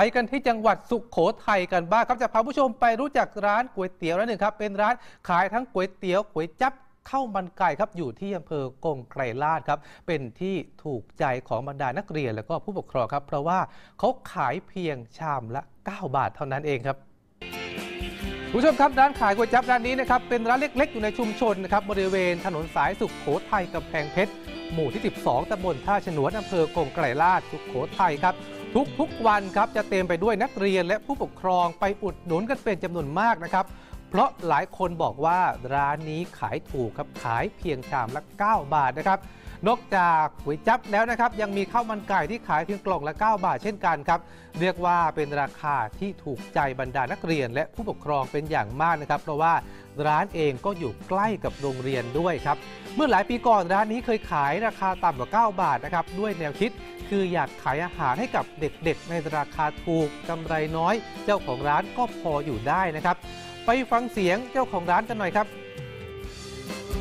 ไปกันที่จังหวัดสุขโขทัยกันบ้างครับจะพาผู้ชมไปรู้จักร้านก๋วยเตี๋ยวร้านหนึ่งครับ เป็นร้านขายทั้งก๋วยเตี๋ยวก๋วยจั๊บข้าวมันไก่ครับอยู่ที่อำเภอกงไกรลาดครับ เป็นที่ถูกใจของบรรดานักเรียนและก็ผู้ปกครองครับ เพราะว่าเขาขายเพียงชามละ 9 บาทเท่านั้นเองครับผู้ชมครับร้านขายก๋วยจั๊บร้านนี้นะครับเป็นร้านเล็ก ๆ อยู่ในชุมชนนะครับบริเวณถนนสายสุขโขทัยกำแพงเพชรหมู่ที่ 12ตำบลท่าฉนวนอำเภอกงไกรลาดสุขโขทัยครับ ทุกๆวันครับจะเต็มไปด้วยนักเรียนและผู้ปกครองไปอุดหนุนกันเป็นจำนวนมากนะครับ เพราะหลายคนบอกว่าร้านนี้ขายถูกครับขายเพียงชามละ 9 บาทนะครับ นอกจากก๋วยจั๊บแล้วนะครับ ยังมีข้าวมันไก่ที่ขายเพียงกล่องละ 9 บาทเช่นกันครับ เรียกว่าเป็นราคาที่ถูกใจบรรดานักเรียน และผู้ปกครองเป็นอย่างมากนะครับ เพราะว่าร้านเองก็อยู่ใกล้กับโรงเรียนด้วยครับ เมื่อหลายปีก่อนร้านนี้เคยขายราคาต่ำกว่า 9 บาทนะครับด้วยแนวคิดคืออยากขายอาหารให้กับเด็กๆ ในราคาถูกกำไรน้อย เจ้าของร้านก็พออยู่ได้นะครับ ไปฟังเสียงเจ้าของร้านกันหน่อยครับ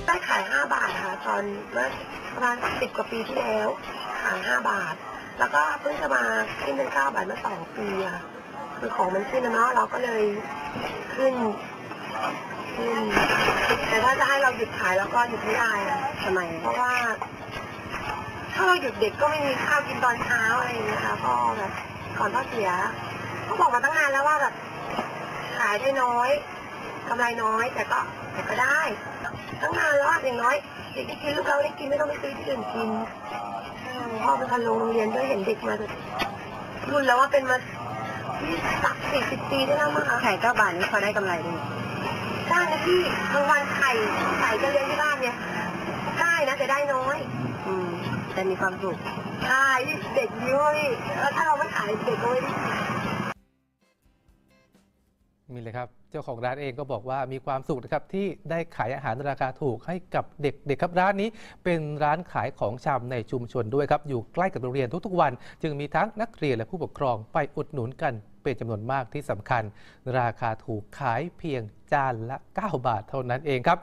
ได้ขาย 5 บาทค่ะตอนเมื่อประมาณสิบกว่าปีที่แล้ว ขาย 5 บาท แล้วก็เพิ่งจะมาขึ้นเป็น 9 บาทเมื่อสองปีอะคือของมันขึ้นนะเนาะเราก็เลยขึ้นขึ้นแต่ถ้าจะให้เราหยุดขายเราก็หยุดไม่ได้ทำไมเพราะว่า ถ้าเราหยุดเด็กก็ไม่มีข้าวกินตอนเช้าอะไรอย่างเงี้ยค่ะพ่อแบบก่อนพ่อเสียเขาบอกมาตั้งนานแล้วว่าแบบขายได้น้อย กำไรน้อยแต่ก็แต่ก็ได้ตั้งนานแล้วอะอย่างน้อยเด็กที่กินลูกเราได้กินไม่ต้องไปซื้อที่อื่นกินอืมพ่อเป็นคนลงโรงเรียนด้วยเห็นเด็กมาแบบรุ่นแล้วว่าเป็นมาที่สักสี่สิบปีได้แล้วมั้งคะไข่เก้าบาทนี้พอได้กำไรด้วยได้นะพี่กลางวันไข่ไข่ก็เลี้ยงที่บ้านเนี่ยได้นะแต่ได้น้อย อืมแต่มีความสุขใช่เด็กเยอะพี่แล้วถ้าเราไม่ขายเด็กก็ไม่ได้กิน มีเลยครับเจ้าของร้านเองก็บอกว่ามีความสุขนะครับที่ได้ขายอาหารราคาถูกให้กับเด็กๆครับร้านนี้เป็นร้านขายของชำในชุมชนด้วยครับอยู่ใกล้กับโรงเรียนทุกๆวัน จึงมีทั้งนักเรียนและผู้ปกครองไปอุดหนุนกันเป็นจำนวนมากที่สำคัญ ราคาถูกขายเพียงจานละ 9 บาทเท่านั้นเองครับ